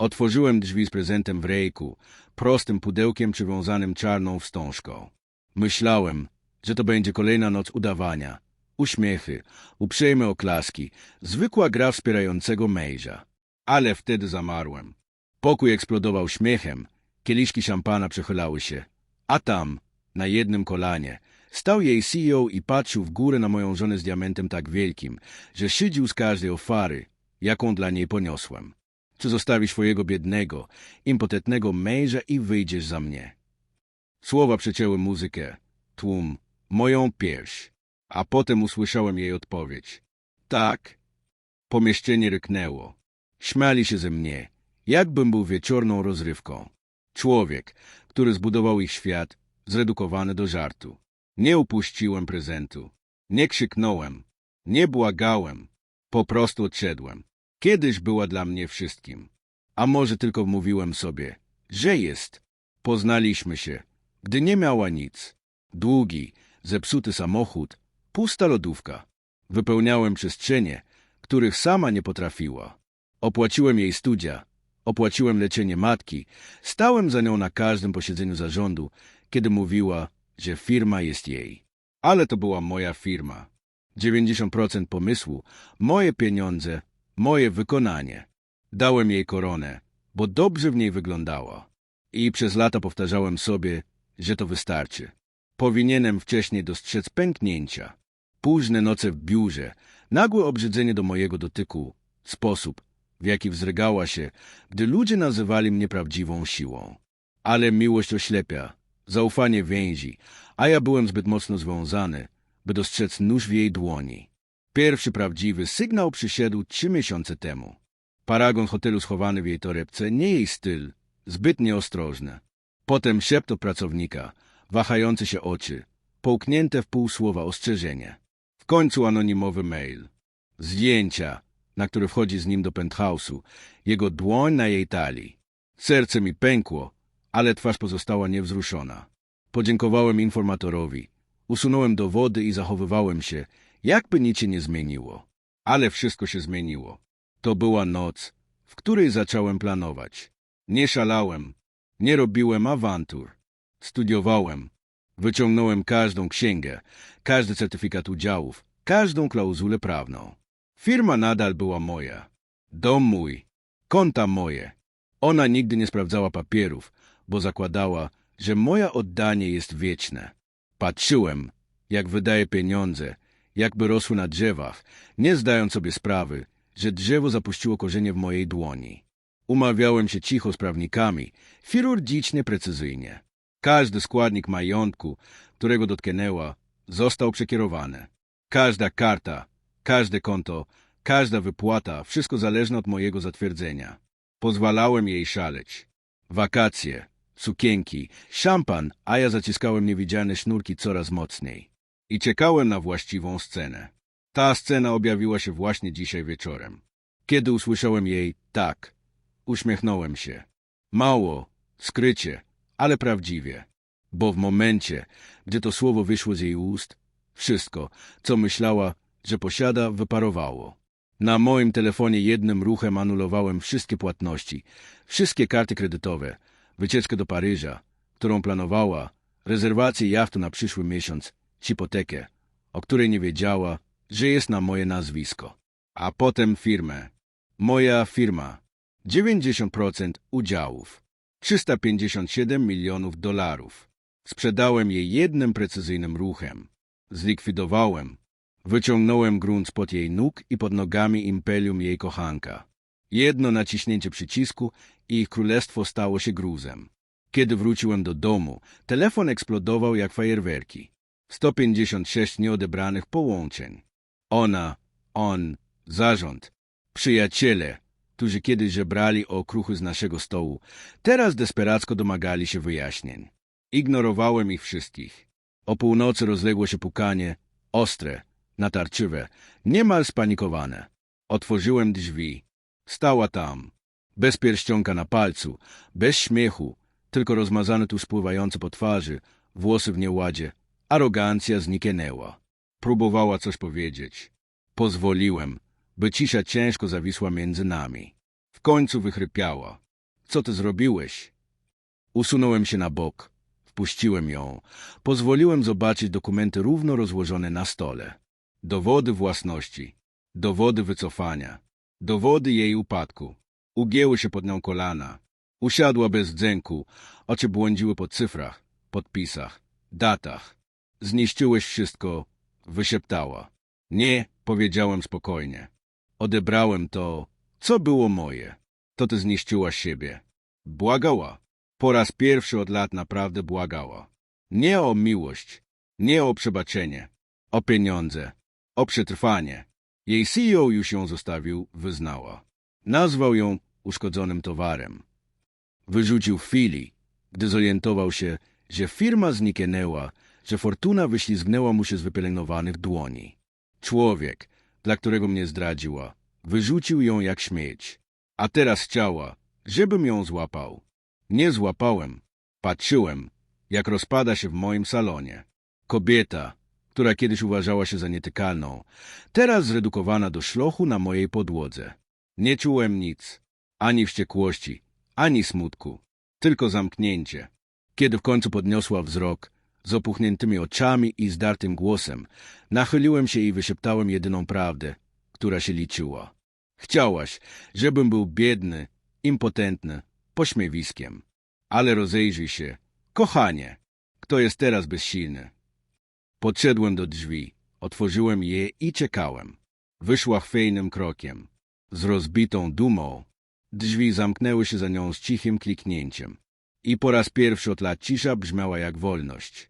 Otworzyłem drzwi z prezentem w rejku, prostym pudełkiem przywiązanym czarną wstążką. Myślałem, że to będzie kolejna noc udawania. Uśmiechy, uprzejme oklaski, zwykła gra wspierającego męża. Ale wtedy zamarłem. Pokój eksplodował śmiechem, kieliszki szampana przechylały się, a tam, na jednym kolanie, stał jej CEO i patrzył w górę na moją żonę z diamentem tak wielkim, że szydził z każdej ofary, jaką dla niej poniosłem. Czy zostawisz swojego biednego, impotentnego męża i wyjdziesz za mnie? Słowa przecięły muzykę, tłum, moją pierś, a potem usłyszałem jej odpowiedź. Tak. Pomieszczenie ryknęło. Śmiali się ze mnie, jakbym był wieczorną rozrywką. Człowiek, który zbudował ich świat, zredukowany do żartu. Nie upuściłem prezentu. Nie krzyknąłem. Nie błagałem. Po prostu odszedłem. Kiedyś była dla mnie wszystkim. A może tylko mówiłem sobie, że jest. Poznaliśmy się, gdy nie miała nic. Długi, zepsuty samochód, pusta lodówka. Wypełniałem przestrzenie, których sama nie potrafiła. Opłaciłem jej studia, opłaciłem leczenie matki, stałem za nią na każdym posiedzeniu zarządu, kiedy mówiła, że firma jest jej. Ale to była moja firma. 90% pomysłu, moje pieniądze, moje wykonanie. Dałem jej koronę, bo dobrze w niej wyglądała. I przez lata powtarzałem sobie, że to wystarczy. Powinienem wcześniej dostrzec pęknięcia. Późne noce w biurze, nagłe obrzydzenie do mojego dotyku, sposób, w jaki wzrygała się, gdy ludzie nazywali mnie prawdziwą siłą. Ale miłość oślepia, zaufanie więzi, a ja byłem zbyt mocno związany, by dostrzec nóż w jej dłoni. Pierwszy prawdziwy sygnał przyszedł trzy miesiące temu. Paragon hotelu schowany w jej torebce, nie jej styl, zbyt nieostrożny. Potem szept od pracownika, wahające się oczy, połknięte w pół słowa ostrzeżenie. W końcu anonimowy mail. Zdjęcia, na które wchodzi z nim do penthouse'u, jego dłoń na jej talii. Serce mi pękło, ale twarz pozostała niewzruszona. Podziękowałem informatorowi, usunąłem dowody i zachowywałem się, jakby nic się nie zmieniło. Ale wszystko się zmieniło. To była noc, w której zacząłem planować. Nie szalałem, nie robiłem awantur. Studiowałem, wyciągnąłem każdą księgę, każdy certyfikat udziałów, każdą klauzulę prawną. Firma nadal była moja. Dom mój. Konta moje. Ona nigdy nie sprawdzała papierów, bo zakładała, że moje oddanie jest wieczne. Patrzyłem, jak wydaje pieniądze, jakby rosły na drzewach, nie zdając sobie sprawy, że drzewo zapuściło korzenie w mojej dłoni. Umawiałem się cicho z prawnikami, chirurgicznie precyzyjnie. Każdy składnik majątku, którego dotknęła, został przekierowany. Każda karta, każde konto, każda wypłata, wszystko zależne od mojego zatwierdzenia. Pozwalałem jej szaleć. Wakacje, sukienki, szampan, a ja zaciskałem niewidzialne sznurki coraz mocniej. I czekałem na właściwą scenę. Ta scena objawiła się właśnie dzisiaj wieczorem. Kiedy usłyszałem jej tak, uśmiechnąłem się. Mało, skrycie, ale prawdziwie. Bo w momencie, gdy to słowo wyszło z jej ust, wszystko, co myślała, że posiada, wyparowało. Na moim telefonie jednym ruchem anulowałem wszystkie płatności, wszystkie karty kredytowe, wycieczkę do Paryża, którą planowała, rezerwację jachtu na przyszły miesiąc, hipotekę, o której nie wiedziała, że jest na moje nazwisko. A potem firmę. Moja firma. 90% udziałów. 357 milionów dolarów. Sprzedałem je jednym precyzyjnym ruchem. Zlikwidowałem. Wyciągnąłem grunt spod jej nóg i pod nogami imperium jej kochanka. Jedno naciśnięcie przycisku i ich królestwo stało się gruzem. Kiedy wróciłem do domu, telefon eksplodował jak fajerwerki. 156 nieodebranych połączeń. Ona, on, zarząd, przyjaciele, którzy kiedyś żebrali o kruchy z naszego stołu, teraz desperacko domagali się wyjaśnień. Ignorowałem ich wszystkich. O północy rozległo się pukanie, ostre, natarczywe, niemal spanikowane. Otworzyłem drzwi. Stała tam, bez pierścionka na palcu, bez śmiechu, tylko rozmazane tu spływające po twarzy, włosy w nieładzie. Arogancja zniknęła. Próbowała coś powiedzieć. Pozwoliłem, by cisza ciężko zawisła między nami. W końcu wychrypiała. Co ty zrobiłeś? Usunąłem się na bok. Wpuściłem ją. Pozwoliłem zobaczyć dokumenty równo rozłożone na stole. Dowody własności. Dowody wycofania. Dowody jej upadku. Ugięły się pod nią kolana. Usiadła bez dzęku. Oczy błądziły po cyfrach, podpisach, datach. Zniszczyłeś wszystko, wyszeptała. Nie, powiedziałem spokojnie. Odebrałem to, co było moje. To ty zniszczyłaś siebie. Błagała. Po raz pierwszy od lat naprawdę błagała. Nie o miłość, nie o przebaczenie, o pieniądze, o przetrwanie. Jej CEO już ją zostawił, wyznała. Nazwał ją uszkodzonym towarem. Wyrzucił chwili, gdy zorientował się, że firma zniknęła, że fortuna wyślizgnęła mu się z wypielęgnowanych dłoni. Człowiek, dla którego mnie zdradziła, wyrzucił ją jak śmieć. A teraz chciała, żebym ją złapał. Nie złapałem. Patrzyłem, jak rozpada się w moim salonie. Kobieta, która kiedyś uważała się za nietykalną, teraz zredukowana do szlochu na mojej podłodze. Nie czułem nic, ani wściekłości, ani smutku, tylko zamknięcie. Kiedy w końcu podniosła wzrok, z opuchniętymi oczami i zdartym głosem, nachyliłem się i wyszeptałem jedyną prawdę, która się liczyła. Chciałaś, żebym był biedny, impotentny, pośmiewiskiem. Ale rozejrzyj się, kochanie, kto jest teraz bezsilny. Podszedłem do drzwi, otworzyłem je i czekałem. Wyszła chwiejnym krokiem. Z rozbitą dumą. Drzwi zamknęły się za nią z cichym kliknięciem. I po raz pierwszy od lat cisza brzmiała jak wolność.